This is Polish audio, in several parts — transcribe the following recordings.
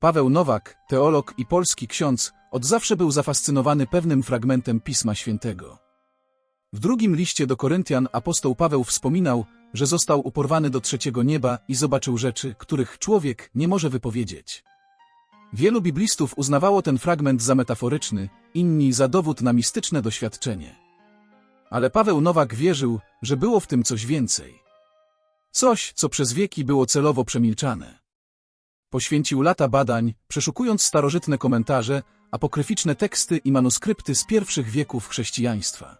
Paweł Nowak, teolog i polski ksiądz, od zawsze był zafascynowany pewnym fragmentem Pisma Świętego. W drugim liście do Koryntian apostoł Paweł wspominał, że został uporwany do trzeciego nieba i zobaczył rzeczy, których człowiek nie może wypowiedzieć. Wielu biblistów uznawało ten fragment za metaforyczny, inni za dowód na mistyczne doświadczenie. Ale Paweł Nowak wierzył, że było w tym coś więcej. Coś, co przez wieki było celowo przemilczane. Poświęcił lata badań, przeszukując starożytne komentarze, apokryficzne teksty i manuskrypty z pierwszych wieków chrześcijaństwa.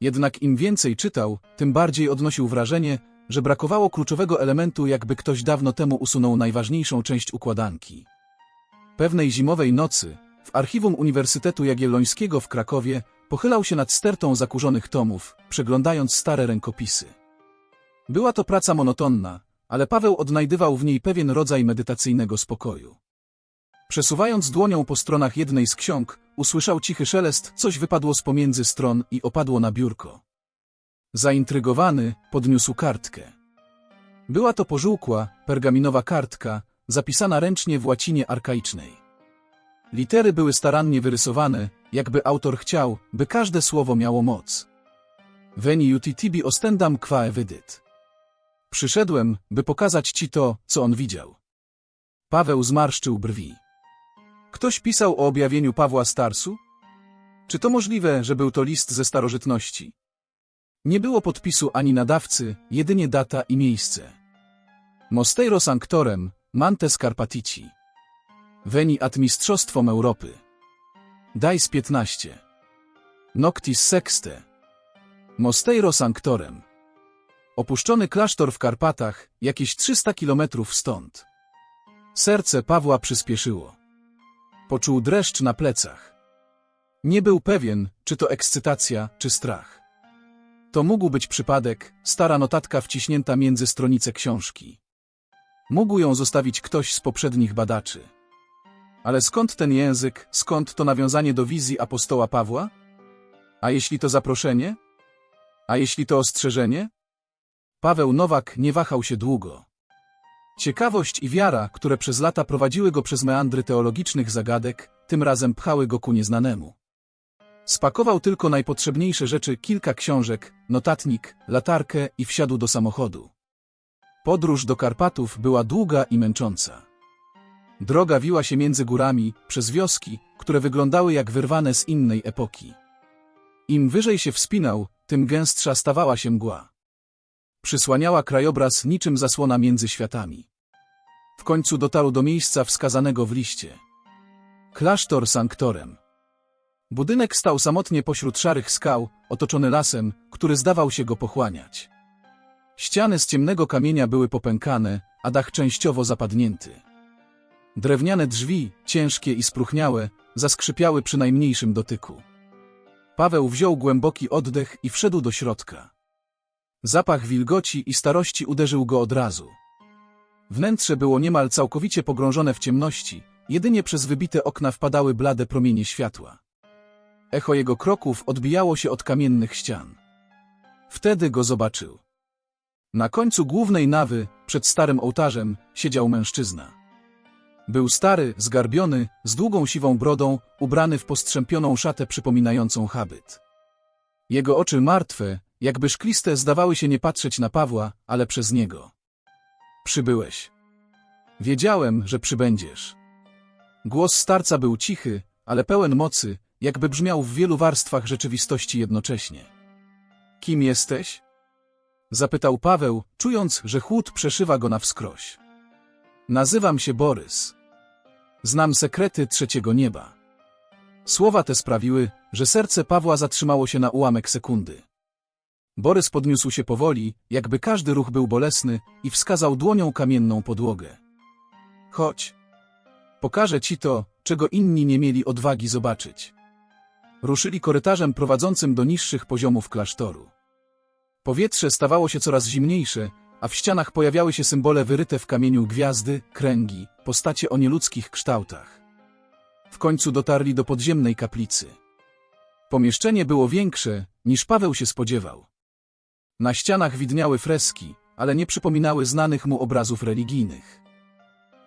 Jednak im więcej czytał, tym bardziej odnosił wrażenie, że brakowało kluczowego elementu, jakby ktoś dawno temu usunął najważniejszą część układanki. Pewnej zimowej nocy, w archiwum Uniwersytetu Jagiellońskiego w Krakowie, pochylał się nad stertą zakurzonych tomów, przeglądając stare rękopisy. Była to praca monotonna, ale Paweł odnajdywał w niej pewien rodzaj medytacyjnego spokoju. Przesuwając dłonią po stronach jednej z ksiąg, usłyszał cichy szelest, coś wypadło z pomiędzy stron i opadło na biurko. Zaintrygowany, podniósł kartkę. Była to pożółkła, pergaminowa kartka, zapisana ręcznie w łacinie arkaicznej. Litery były starannie wyrysowane, jakby autor chciał, by każde słowo miało moc. Veni utitibi ostendam qua evidit. Przyszedłem, by pokazać ci to, co on widział. Paweł zmarszczył brwi. Ktoś pisał o objawieniu Pawła Starsu? Czy to możliwe, że był to list ze starożytności? Nie było podpisu ani nadawcy, jedynie data i miejsce. Mosteiro Sanctorem, Mantes Carpatici. Veni ad Mistrzostwom Europy. Dajs 15. Noctis Sexte. Mosteiro Sanctorem. Opuszczony klasztor w Karpatach, jakieś 300 kilometrów stąd. Serce Pawła przyspieszyło. Poczuł dreszcz na plecach. Nie był pewien, czy to ekscytacja, czy strach. To mógł być przypadek, stara notatka wciśnięta między stronice książki. Mógł ją zostawić ktoś z poprzednich badaczy. Ale skąd ten język, skąd to nawiązanie do wizji apostoła Pawła? A jeśli to zaproszenie? A jeśli to ostrzeżenie? Paweł Nowak nie wahał się długo. Ciekawość i wiara, które przez lata prowadziły go przez meandry teologicznych zagadek, tym razem pchały go ku nieznanemu. Spakował tylko najpotrzebniejsze rzeczy, kilka książek, notatnik, latarkę i wsiadł do samochodu. Podróż do Karpatów była długa i męcząca. Droga wiła się między górami, przez wioski, które wyglądały jak wyrwane z innej epoki. Im wyżej się wspinał, tym gęstsza stawała się mgła. Przysłaniała krajobraz niczym zasłona między światami. W końcu dotarł do miejsca wskazanego w liście. Klasztor Sanktorem. Budynek stał samotnie pośród szarych skał, otoczony lasem, który zdawał się go pochłaniać. Ściany z ciemnego kamienia były popękane, a dach częściowo zapadnięty. Drewniane drzwi, ciężkie i spróchniałe, zaskrzypiały przy najmniejszym dotyku. Paweł wziął głęboki oddech i wszedł do środka. Zapach wilgoci i starości uderzył go od razu. Wnętrze było niemal całkowicie pogrążone w ciemności, jedynie przez wybite okna wpadały blade promienie światła. Echo jego kroków odbijało się od kamiennych ścian. Wtedy go zobaczył. Na końcu głównej nawy, przed starym ołtarzem, siedział mężczyzna. Był stary, zgarbiony, z długą siwą brodą, ubrany w postrzępioną szatę przypominającą habit. Jego oczy martwe, jakby szkliste zdawały się nie patrzeć na Pawła, ale przez niego. Przybyłeś. Wiedziałem, że przybędziesz. Głos starca był cichy, ale pełen mocy, jakby brzmiał w wielu warstwach rzeczywistości jednocześnie. Kim jesteś? Zapytał Paweł, czując, że chłód przeszywa go na wskroś. Nazywam się Borys. Znam sekrety trzeciego nieba. Słowa te sprawiły, że serce Pawła zatrzymało się na ułamek sekundy. Borys podniósł się powoli, jakby każdy ruch był bolesny i wskazał dłonią kamienną podłogę. Chodź. Pokażę ci to, czego inni nie mieli odwagi zobaczyć. Ruszyli korytarzem prowadzącym do niższych poziomów klasztoru. Powietrze stawało się coraz zimniejsze, a w ścianach pojawiały się symbole wyryte w kamieniu gwiazdy, kręgi, postacie o nieludzkich kształtach. W końcu dotarli do podziemnej kaplicy. Pomieszczenie było większe, niż Paweł się spodziewał. Na ścianach widniały freski, ale nie przypominały znanych mu obrazów religijnych.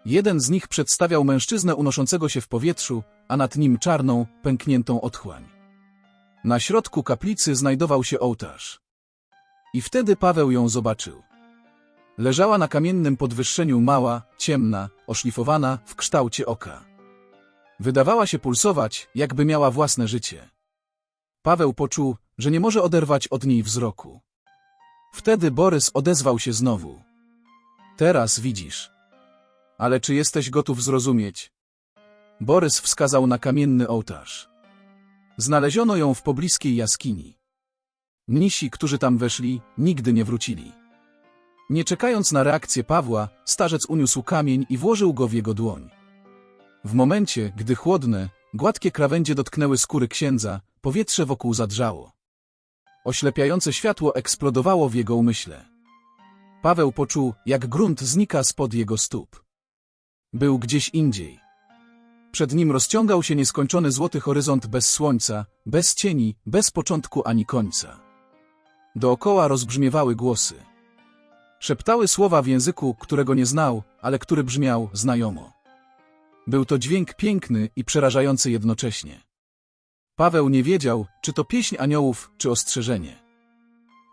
Jeden z nich przedstawiał mężczyznę unoszącego się w powietrzu, a nad nim czarną, pękniętą otchłań. Na środku kaplicy znajdował się ołtarz. I wtedy Paweł ją zobaczył. Leżała na kamiennym podwyższeniu mała, ciemna, oszlifowana w kształcie oka. Wydawała się pulsować, jakby miała własne życie. Paweł poczuł, że nie może oderwać od niej wzroku. Wtedy Borys odezwał się znowu. Teraz widzisz. Ale czy jesteś gotów zrozumieć? Borys wskazał na kamienny ołtarz. Znaleziono ją w pobliskiej jaskini. Mnisi, którzy tam weszli, nigdy nie wrócili. Nie czekając na reakcję Pawła, starzec uniósł kamień i włożył go w jego dłoń. W momencie, gdy chłodne, gładkie krawędzie dotknęły skóry księdza, powietrze wokół zadrżało. Oślepiające światło eksplodowało w jego umyśle. Paweł poczuł, jak grunt znika spod jego stóp. Był gdzieś indziej. Przed nim rozciągał się nieskończony złoty horyzont bez słońca, bez cieni, bez początku ani końca. Dookoła rozbrzmiewały głosy. Szeptały słowa w języku, którego nie znał, ale który brzmiał znajomo. Był to dźwięk piękny i przerażający jednocześnie. Paweł nie wiedział, czy to pieśń aniołów, czy ostrzeżenie.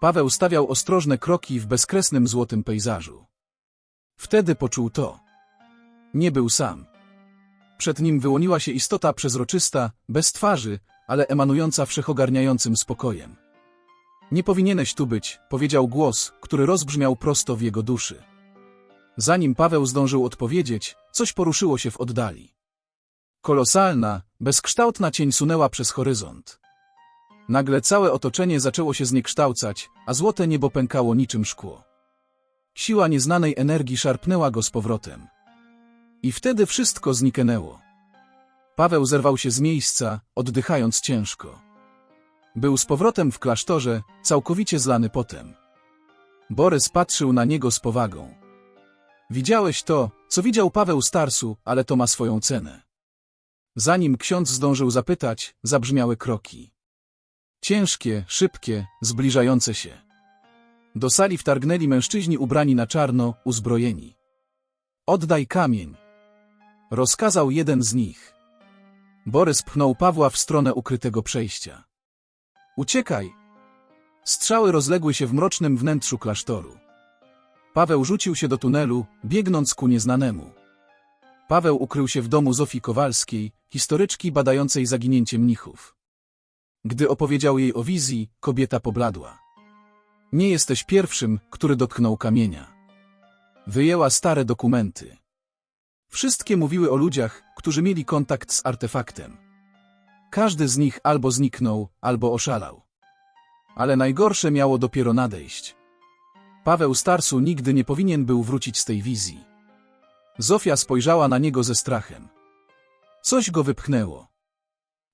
Paweł stawiał ostrożne kroki w bezkresnym złotym pejzażu. Wtedy poczuł to. Nie był sam. Przed nim wyłoniła się istota przezroczysta, bez twarzy, ale emanująca wszechogarniającym spokojem. Nie powinieneś tu być, powiedział głos, który rozbrzmiał prosto w jego duszy. Zanim Paweł zdążył odpowiedzieć, coś poruszyło się w oddali. Kolosalna, bezkształtna cień sunęła przez horyzont. Nagle całe otoczenie zaczęło się zniekształcać, a złote niebo pękało niczym szkło. Siła nieznanej energii szarpnęła go z powrotem. I wtedy wszystko zniknęło. Paweł zerwał się z miejsca, oddychając ciężko. Był z powrotem w klasztorze, całkowicie zlany potem. Borys patrzył na niego z powagą. Widziałeś to, co widział Paweł Starsu, ale to ma swoją cenę. Zanim ksiądz zdążył zapytać, zabrzmiały kroki. Ciężkie, szybkie, zbliżające się. Do sali wtargnęli mężczyźni ubrani na czarno, uzbrojeni. Oddaj kamień. Rozkazał jeden z nich. Borys pchnął Pawła w stronę ukrytego przejścia. Uciekaj! Strzały rozległy się w mrocznym wnętrzu klasztoru. Paweł rzucił się do tunelu, biegnąc ku nieznanemu. Paweł ukrył się w domu Zofii Kowalskiej, historyczki badającej zaginięcie mnichów. Gdy opowiedział jej o wizji, kobieta pobladła. Nie jesteś pierwszym, który dotknął kamienia. Wyjęła stare dokumenty. Wszystkie mówiły o ludziach, którzy mieli kontakt z artefaktem. Każdy z nich albo zniknął, albo oszalał. Ale najgorsze miało dopiero nadejść. Paweł Starsu nigdy nie powinien był wrócić z tej wizji. Zofia spojrzała na niego ze strachem. Coś go wypchnęło.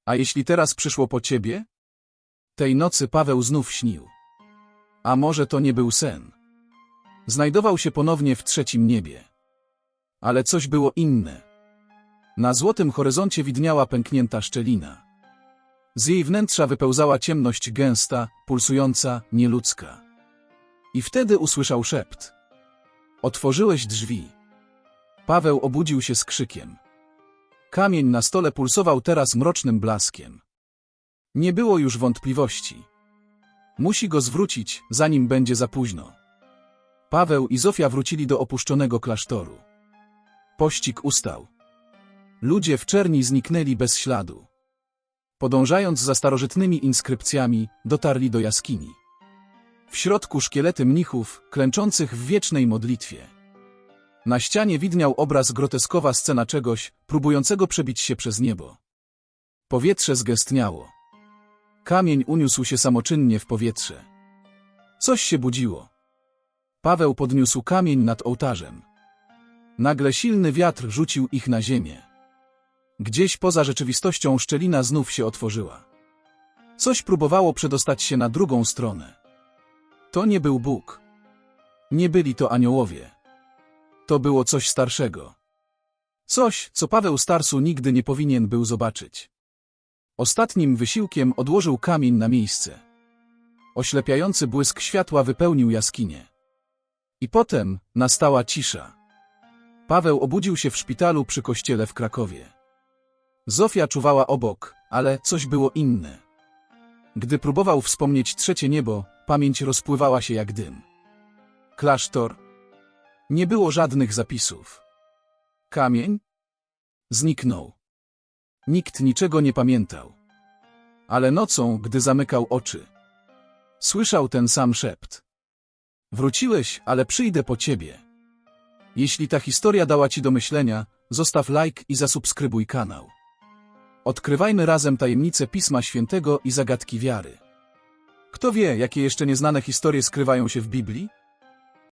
A jeśli teraz przyszło po ciebie? Tej nocy Paweł znów śnił. A może to nie był sen? Znajdował się ponownie w trzecim niebie. Ale coś było inne. Na złotym horyzoncie widniała pęknięta szczelina. Z jej wnętrza wypełzała ciemność gęsta, pulsująca, nieludzka. I wtedy usłyszał szept. Otworzyłeś drzwi. Paweł obudził się z krzykiem. Kamień na stole pulsował teraz mrocznym blaskiem. Nie było już wątpliwości. Musi go zwrócić, zanim będzie za późno. Paweł i Zofia wrócili do opuszczonego klasztoru. Pościg ustał. Ludzie w czerni zniknęli bez śladu. Podążając za starożytnymi inskrypcjami, dotarli do jaskini. W środku szkielety mnichów, klęczących w wiecznej modlitwie. Na ścianie widniał obraz groteskowa scena czegoś, próbującego przebić się przez niebo. Powietrze zgęstniało. Kamień uniósł się samoczynnie w powietrze. Coś się budziło. Paweł podniósł kamień nad ołtarzem. Nagle silny wiatr rzucił ich na ziemię. Gdzieś poza rzeczywistością szczelina znów się otworzyła. Coś próbowało przedostać się na drugą stronę. To nie był Bóg. Nie byli to aniołowie. To było coś starszego. Coś, co Paweł Starsu nigdy nie powinien był zobaczyć. Ostatnim wysiłkiem odłożył kamień na miejsce. Oślepiający błysk światła wypełnił jaskinię. I potem nastała cisza. Paweł obudził się w szpitalu przy kościele w Krakowie. Zofia czuwała obok, ale coś było inne. Gdy próbował wspomnieć trzecie niebo, pamięć rozpływała się jak dym. Klasztor. Nie było żadnych zapisów. Kamień? Zniknął. Nikt niczego nie pamiętał. Ale nocą, gdy zamykał oczy, słyszał ten sam szept. Wróciłeś, ale przyjdę po ciebie. Jeśli ta historia dała ci do myślenia, zostaw like i zasubskrybuj kanał. Odkrywajmy razem tajemnice Pisma Świętego i zagadki wiary. Kto wie, jakie jeszcze nieznane historie skrywają się w Biblii?